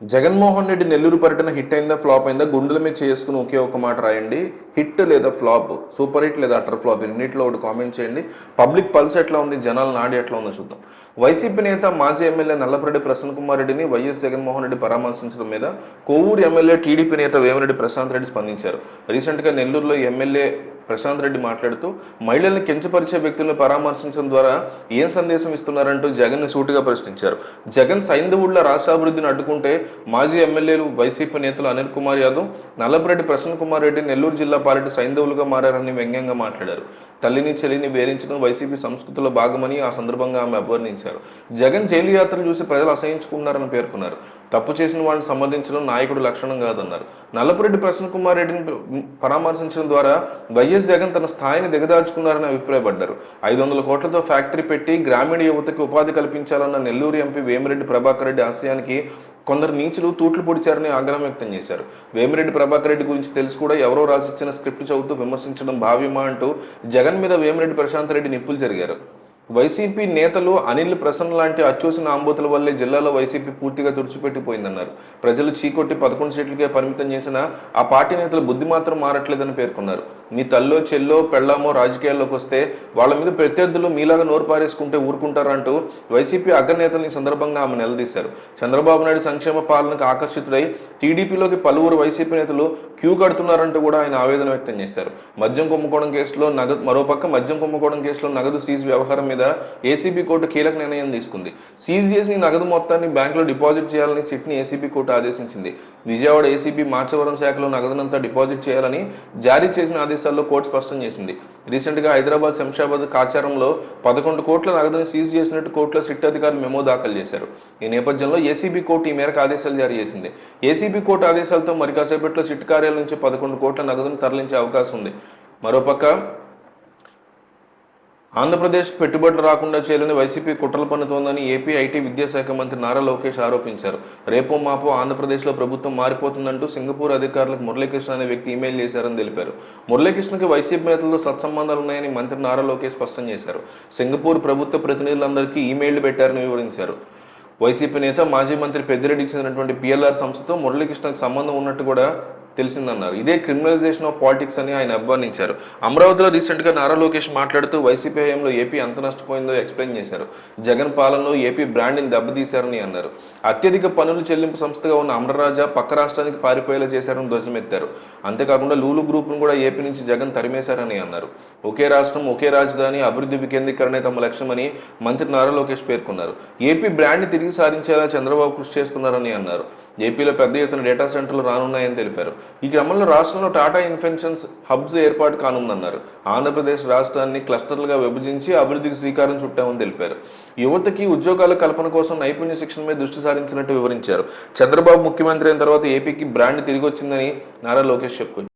జగన్మోహన్ రెడ్డి నెల్లూరు పర్యటన హిట్ అయిందా ఫ్లాప్ అయిందా? గుండెల మీద చేసుకుని ఒకే ఒక మాట రాయండి. హిట్ లేదా ఫ్లాప్? సూపర్ హిట్ లేదా అటర్ ఫ్లాప్? రెండింటిలో ఒకటి కామెంట్ చేయండి. పబ్లిక్ పల్స్ ఎట్లా ఉంది? జనాల నాడి ఎట్లా ఉందో చూద్దాం. వైసీపీ నేత మాజీ ఎమ్మెల్యే నల్లపరెడ్డి ప్రసన్న కుమార్ రెడ్డిని వైఎస్ జగన్మోహన్ రెడ్డి పరామర్శించడం మీద కోవూరు ఎమ్మెల్యే టీడీపీ నేత వేమిరెడ్డి ప్రశాంత్ రెడ్డి స్పందించారు. రీసెంట్గా నెల్లూరులో ఎమ్మెల్యే ప్రశాంత్ రెడ్డి మాట్లాడుతూ మహిళల్ని కించపరిచే వ్యక్తులను పరామర్శించడం ద్వారా ఏం సందేశం ఇస్తున్నారంటూ జగన్ సూటిగా ప్రశ్నించారు. జగన్ సైంధవుళ్ళ రాష్ట్రాభివృద్ధిని అడ్డుకుంటే మాజీ ఎమ్మెల్యేలు వైసీపీ నేతలు అనిల్ కుమార్ యాదవ్ నల్లపరెడ్డి ప్రసన్న కుమార్ రెడ్డి నెల్లూరు జిల్లా పాలిటి సైంధవులుగా మారారని వ్యంగ్యంగా మాట్లాడారు. తల్లిని చెల్లిని వేధించడం వైసీపీ సంస్కృతిలో భాగమని ఆ సందర్భంగా ఆమె అభివర్ణించారు. జగన్ జైలు యాత్రలు చూసి ప్రజలు అసహించుకున్నారని పేర్కొన్నారు. తప్పు చేసిన వాళ్ళని సంబంధించడం నాయకుడు లక్షణం కాదన్నారు. నల్లపురెడ్డి ప్రసన్న కుమార్ రెడ్డిని పరామర్శించడం ద్వారా వైఎస్ జగన్ తన స్థాయిని దిగదార్చుకున్నారని అభిప్రాయపడ్డారు. ఐదు వందల కోట్లతో ఫ్యాక్టరీ పెట్టి గ్రామీణ యువతకి ఉపాధి కల్పించాలన్న నెల్లూరు ఎంపీ వేమిరెడ్డి ప్రభాకర్ రెడ్డి ఆశయానికి కొందరు నీచులు తూట్లు పొడిచారని ఆగ్రహం వ్యక్తం చేశారు. వేమిరెడ్డి ప్రభాకర్ రెడ్డి గురించి తెలిసి కూడా ఎవరో రాసిచ్చిన స్క్రిప్ట్ చదువుతూ విమర్శించడం భావ్యమా అంటూ జగన్ మీద వేమిరెడ్డి ప్రశాంత్ రెడ్డి నిప్పులు జరిగారు. వైసీపీ నేతలు అనిల్ ప్రసన్న లాంటి అచ్చూసిన ఆంబోతుల వల్లే జిల్లాలో వైసీపీ పూర్తిగా తుడిచిపెట్టిపోయిందన్నారు. ప్రజలు చీకొట్టి పదకొండు సీట్లకే పరిమితం చేసిన ఆ పార్టీ నేతల బుద్ధి మాత్రం మారట్లేదని పేర్కొన్నారు. మీ తల్లో చెల్లో పెళ్ళామో రాజకీయాల్లోకి వస్తే వాళ్ళ మీద ప్రత్యర్థులు మీలాగా నోరు పారేసుకుంటే ఊరుకుంటారంటూ వైసీపీ అగ్రనేతల్ని సందర్భంగా ఆమె నిలదీశారు. చంద్రబాబు నాయుడు సంక్షేమ పాలనకు ఆకర్షితుడై టీడీపీలోకి పలువురు వైసీపీ నేతలు క్యూ కడుతున్నారంటూ కూడా ఆయన ఆవేదన వ్యక్తం చేశారు. మద్యం కుంభకోణం కేసులో నగదు మరోపక్క మద్యం కుంభకోణం కేసులో నగదు సీజ్ వ్యవహారం మీద ఏసీబీ కోర్టు కీలక నిర్ణయం తీసుకుంది. సీజ్ చేసిన నగదు మొత్తాన్ని బ్యాంకులో డిపాజిట్ చేయాలని సిట్ని ఏసీబీ కోర్టు ఆదేశించింది. విజయవాడ ఏసీబీ మార్చవరం శాఖలో నగదునంతా డిపాజిట్ చేయాలని జారీ చేసిన నోటీసుల్లో కోర్టు స్పష్టం చేసింది. రీసెంట్గా హైదరాబాద్ శంషాబాద్ కాచారంలో పదకొండు కోట్ల నగదుని సీజ్ చేసినట్టు కోర్టులో సిట్ అధికారులు మెమో దాఖలు చేశారు. ఈ నేపథ్యంలో ఏసీబీ కోర్టు ఈ మేరకు ఆదేశాలు జారీ చేసింది. ఏసీబీ కోర్టు ఆదేశాలతో మరి కాసేపట్లో సిట్ కార్యాలయం నుంచి పదకొండు కోట్ల నగదును తరలించే అవకాశం ఉంది. మరోపక్క ఆంధ్రప్రదేశ్ పెట్టుబడులు రాకుండా చేయాలని వైసీపీ కుట్రలు పన్నుతోందని ఏపీ ఐటీ విద్యాశాఖ మంత్రి నారా లోకేష్ ఆరోపించారు. రేపో మాపో ఆంధ్రప్రదేశ్లో ప్రభుత్వం మారిపోతుందంటూ సింగపూర్ అధికారులకు మురళీకృష్ణ అనే వ్యక్తి ఇమెయిల్ చేశారని తెలిపారు. మురళీకృష్ణకి వైసీపీ నేతలతో సత్సంబంధాలు ఉన్నాయని మంత్రి నారా లోకేష్ స్పష్టం చేశారు. సింగపూర్ ప్రభుత్వ ప్రతినిధులందరికీ ఈమెయిల్ పెట్టారని వివరించారు. వైసీపీ నేత మాజీ మంత్రి పెద్దిరెడ్డికి చెందినటువంటి పిఎల్ఆర్ సంస్థతో మురళీకృష్ణకు సంబంధం ఉన్నట్టు కూడా తెలిసిందన్నారు. ఇదే క్రిమినలైజేషన్ ఆఫ్ పాలిటిక్స్ అని ఆయన అభివర్ణించారు. అమరావతిలో రీసెంట్గా నారా లోకేష్ మాట్లాడుతూ వైసీపీ హయాంలో ఏపీ ఎంత నష్టపోయిందో ఎక్స్ప్లెయిన్ చేశారు. జగన్ పాలనలో ఏపీ బ్రాండ్ని దెబ్బతీశారని అన్నారు. అత్యధిక పన్నులు చెల్లింపు సంస్థగా ఉన్న అమరరాజా పక్క రాష్ట్రానికి పారిపోయేలా చేశారని ధ్వజమెత్తారు. అంతేకాకుండా లూలు గ్రూప్ను కూడా ఏపీ నుంచి జగన్ తరిమేశారని అన్నారు. ఒకే రాష్ట్రం ఒకే రాజధాని అభివృద్ధి వికేంద్రీకరణే తమ లక్ష్యమని మంత్రి నారా లోకేష్ పేర్కొన్నారు. ఏపీ బ్రాండ్ని తిరిగి సాధించేలా చంద్రబాబు కృషి చేస్తున్నారని అన్నారు. ఏపీలో పెద్ద ఎత్తున డేటా సెంటర్లు రానున్నాయని తెలిపారు. ఈ క్రమంలో రాష్ట్రంలో టాటా ఇన్ఫెన్షన్స్ హబ్స్ ఏర్పాటు కానుందన్నారు. ఆంధ్రప్రదేశ్ రాష్ట్రాన్ని క్లస్టర్లుగా విభజించి అభివృద్ధికి శ్రీకారం చుట్టామని తెలిపారు. యువతకి ఉద్యోగాల కల్పన కోసం నైపుణ్య శిక్షణ మీద దృష్టి సారించినట్టు వివరించారు. చంద్రబాబు ముఖ్యమంత్రి అయిన తర్వాత ఏపీకి బ్రాండ్ తిరిగి వచ్చిందని నారా లోకేష్ చెప్పుకొచ్చారు.